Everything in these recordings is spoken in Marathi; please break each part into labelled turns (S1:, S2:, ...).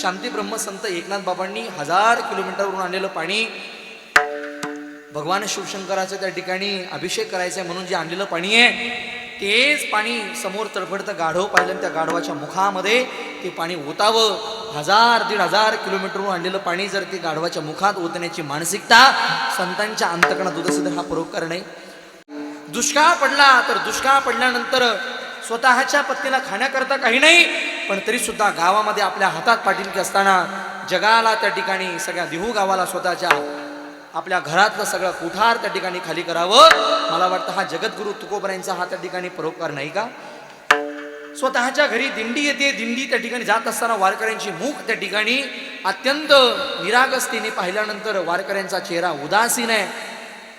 S1: शांती ब्रह्मसंत एकनाथ बाबांनी हजार किलोमीटरवरून आणलेलं पाणी भगवान शिवशंकराचं त्या ठिकाणी अभिषेक करायचा म्हणून जे आणलेलं पाणी आहे तेच पाणी समोर तडफडतं गाढव पाहिलं त्या गाढवाच्या मुखामध्ये ते पाणी ओतावं. हजार दीड हजार किलोमीटरवरून आणलेलं पाणी जर ते गाढवाच्या मुखात ओतण्याची मानसिकता संतांच्या अंतकणात होत असेल हा परोपकार नाही दुष्काळ पडला तर दुष्काळ पडल्यानंतर स्वतःच्या पत्नीला खाण्याकरता काही नाही पण तरी सुद्धा गावामध्ये आपल्या हातात पाठीलकी असताना जगाला त्या ठिकाणी सगळ्या देहू गावाला स्वतःच्या आपल्या घरातलं सगळं कुठार त्या ठिकाणी खाली करावं. मला वाटतं हा जगद्गुरु तुकोबरांचा हा त्या ठिकाणी परोपकार नाही का? स्वतःच्या घरी दिंडी येते दिंडी त्या ठिकाणी जात असताना वारकऱ्यांची मुख त्या ठिकाणी अत्यंत निरागस्तीने पाहिल्यानंतर वारकऱ्यांचा चेहरा उदासीन आहे.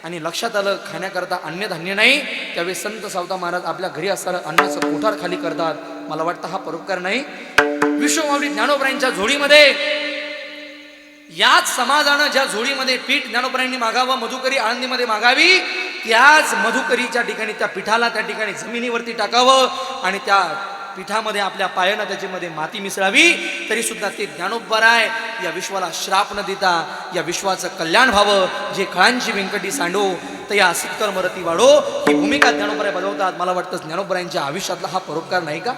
S1: आणि लक्षात आलं खाण्याकरता अन्नधान्य नाही. त्यावेळी संत सावता महाराज आपल्या घरी असताना अन्नाचं कोठार खाली करतात. मला वाटतं हा परोपकार नाही. विश्वमावली ज्ञानोबरांच्या झोळीमध्ये याच समाजानं ज्या झोळीमध्ये पीठ ज्ञानोबरांनी मागावं मधुकरी आळंदीमध्ये मागावी त्याच मधुकरीच्या ठिकाणी त्या पिठाला त्या ठिकाणी जमिनीवरती टाकावं आणि त्या पिठामध्ये आपल्या पायानं त्याच्यामध्ये माती मिसळावी तरी सुद्धा ते ज्ञानोबराय या विश्वाला श्राप न देता या विश्वाचं कल्याण व्हावं. जे खळांची व्यंकटी सांडो तर या सत्कर मरती वाढो ही भूमिका ज्ञानोबराय बजावतात. मला वाटतं ज्ञानोबरायांच्या आयुष्यातला हा परोपकार नाही का?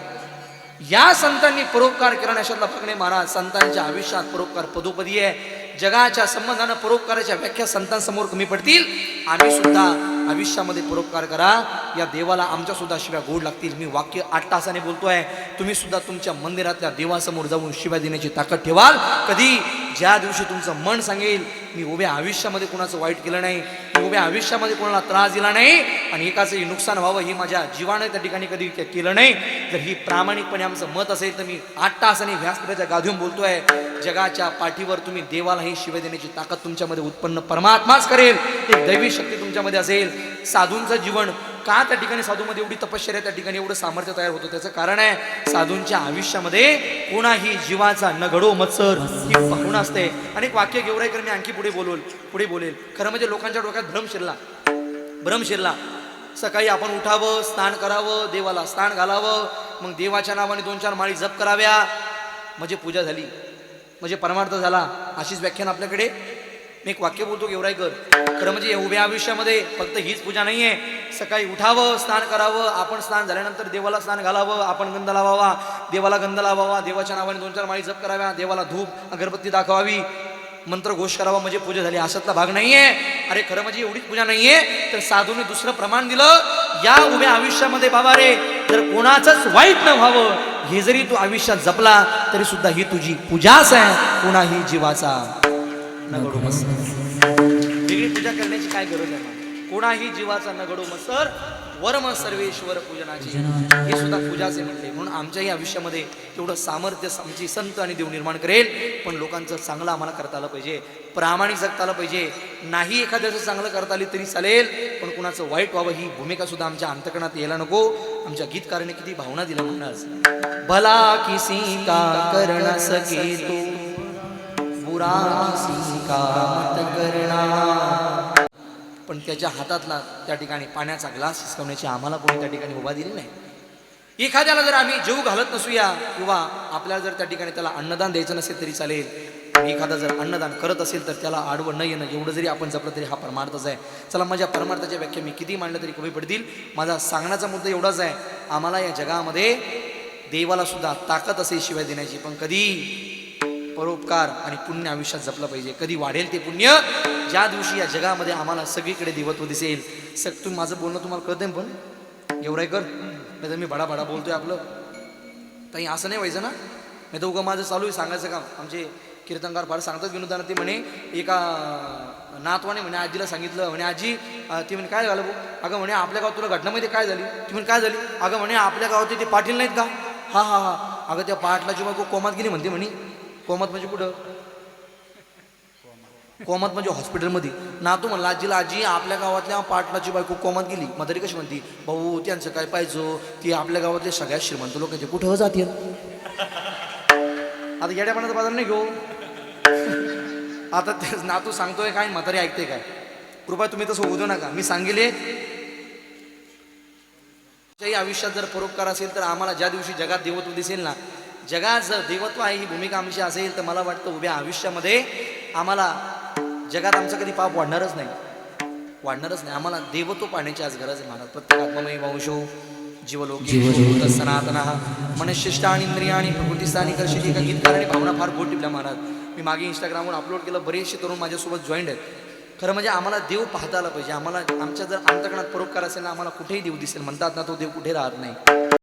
S1: या संतांनी परोपकार केला अशातला फकणे महाराज संतांच्या आयुष्यात परोपकार पदोपदी आहे. जगाच्या संबंधानं परोपकाराच्या व्याख्या संतांसमोर कमी पडतील. आम्ही सुद्धा आयुष्यामध्ये परोपकार करा. या देवाला आमच्या सुद्धा शिव्या गोड लागतील. मी वाक्य आठ तासाने बोलतोय. तुम्ही सुद्धा तुमच्या मंदिरातल्या देवासमोर जाऊन शिव्या देण्याची ताकद ठेवाल. कधी? ज्या दिवशी तुमचं मन सांगेल मी उभ्या आयुष्यामध्ये कोणाचं वाईट केलं नाही. मी उभ्या आयुष्यामध्ये कोणाला त्रास दिला नाही. आणि नुकसान व्हावं हे माझ्या जीवानं त्या ठिकाणी कधी केलं नाही. जर ही प्रामाणिकपणे आमचं मत असेल तर मी आठ तासाने व्यासपीठाच्या गाधून बोलतोय. जगाच्या पाठीवर तुम्ही देवालाही शिव देण्याची ताकद तुमच्यामध्ये उत्पन्न परमात्माच करेल. एक दैवी शक्ती तुमच्यामध्ये असेल. साधूंचं जीवन का त्या ठिकाणी साधूमध्ये एवढी तपश्चर्या त्या ठिकाणी एवढं सामर्थ्य तयार होतं त्याचं कारण आहे साधूंच्या आयुष्यामध्ये कोणाही जीवाचा न मत्सर ही भावना असते. आणि एक वाक्य गेवराईकर म्हणजे मी आणखी पुढे बोलवल पुढे बोलेल. खरं म्हणजे लोकांच्या डोक्यात भ्रम शिरला. भ्रम शिरला. सकाळी आपण उठावं स्नान करावं देवाला स्नान घालावं मग देवाच्या नावाने दोन चार माळी जप कराव्या. म्हणजे पूजा झाली. म्हणजे परमार्थ झाला. अशीच व्याख्यान आपल्याकडे. मी एक वाक्य बोलतो गेवराईकर. खरं म्हणजे उभ्या आयुष्यामध्ये फक्त हीच पूजा नाहीये. सकाळी उठावं स्नान करावं आपण स्नान झाल्यानंतर देवाला स्नान घालावं आपण गंध लावावा. देवाला गंध लावावा. देवाच्या नावाने दोन चार माळी जप कराव्या. देवाला धूप अगरबत्ती दाखवावी. मंत्र घोष करावा म्हणजे पूजा झाली. असतला भाग नाहीये. अरे खरं म्हणजे एवढीच पूजा नाहीये. तर साधूने दुसरं प्रमाण दिलं. या उभ्या आयुष्यामध्ये बाबा रे तर कोणाचंच वाईट न व्हावं हे जरी तू आयुष्यात जपला तरी सुद्धा ही तुझी पूजाच आहे. कोणाही जीवाचा. वेगळी पूजा करण्याची काय गरज आहे? कोणाही जीवाचा न घडू मत्सर वर्म सर्वेश्वर पूजनाची. हे सुद्धा पूजाचे म्हणते म्हणून आमच्याही आयुष्यामध्ये तेवढं सामर्थ्य आमची संत आणि देव निर्माण करेल पण लोकांचं चांगलं आम्हाला करता आलं पाहिजे. प्रामाणिक जगता आलं पाहिजे. नाही एखाद्याचं चांगलं करता आली तरी चालेल पण कुणाचं वाईट व्हावं ही भूमिका सुद्धा आमच्या अंतकणात यायला नको. आमच्या गीतकाराने किती भावना दिल्या म्हणणार भला किसी का करण सके तो बुरा किसी का मत पण त्याच्या हातातला त्या ठिकाणी पाण्याचा ग्लास हिसकवण्याची आम्हाला कोणी त्या ठिकाणी उभा दिली नाही. एखाद्याला जर आम्ही जीव घालत नसूया किंवा आपल्याला जर त्या ठिकाणी त्याला अन्नदान द्यायचं नसेल तरी चालेल. एखादा जर अन्नदान करत असेल तर त्याला आडवं न येणं एवढं जरी आपण जपलं तरी हा परमार्थच आहे. चला माझ्या परमार्थाच्या व्याख्या मी किती मांडलं तरी कमी पडतील? माझा सांगण्याचा मुद्दा एवढाच आहे. आम्हाला या जगामध्ये देवाला सुद्धा ताकद असेल शिवाय देण्याची. पण कधी परोपकार आणि पुण्य आयुष्यात जपलं पाहिजे. कधी वाढेल ते पुण्य? ज्या दिवशी या जगामध्ये आम्हाला सगळीकडे देवत्व दिसेल. सग तुम्ही माझं बोलणं तुम्हाला कळतंय पण? एवढं कर. नाही तर मी भडा भडा बोलतोय आपलं. ताई असं नाही व्हायचं ना? नाही तर उगं माझं चालू आहे सांगायचं काम. आमचे कीर्तनकार फार सांगतात विनोदानं. ते म्हणे एका नातवाने म्हणे आजीला सांगितलं. म्हणे आजी ती म्हणे काय झालं भाऊ? अगं म्हणे आपल्या गावात तुला घटनामध्ये काय झाली? ती म्हणे काय झाली? अगं म्हणे आपल्या गावात ते पाटील नाहीत का? हा हा हा. अगं त्या पाटलाची बायको कोमात गेली म्हणते म्हणे. कोमात म्हणजे कुठं? कोमात म्हणजे हॉस्पिटलमध्ये. ना तू म्हणला आजीला आजी आपल्या गावातल्या पाटलाची बायको कोमात गेली. म्हातारी कशी म्हणती भाऊ त्यांचं काय पाहिजे हो? ती आपल्या गावातले सगळ्यात श्रीमंत लोक ते कुठं जातील? आता येड्यापणाचा बाजार नाही घेऊ हो? आता ते नातू सांगतोय काय म्हातारी ऐकते काय? कृपया तुम्ही तसं होऊ देऊ नका. मी सांगेले आयुष्यात जर परोपकार असेल तर आम्हाला ज्या दिवशी जगात देवत्व दिसेल ना जगात जर देवत्व आहे ही भूमिका आमची असेल तर मला वाटतं उभ्या आयुष्यामध्ये आम्हाला जगात आमचं कधी पाप वाढणारच नाही. वाढणारच नाही. आम्हाला देवत्व पाहण्याची आज गरज आहे महाराज प्रत्येक आत्ममयी वंशो जीवलोकी सनातन मनशिष्टानी इंद्रियाणी प्रकृतीस्थानी कर्षित एका गीतकार आणि भावना फार गोड टिपल्या महाराज मी मागे इंस्टाग्रामवर अपलोड केलं बरेचसे तरुण माझ्यासोबत जॉईंट आहेत. खरं म्हणजे आम्हाला देव पाहता आला पाहिजे. आम्हाला आमच्या जर अंतकणात परोपकार असेल ना आम्हाला कुठेही देव दिसेल. म्हणतात ना तो देव कुठे राहत नाही.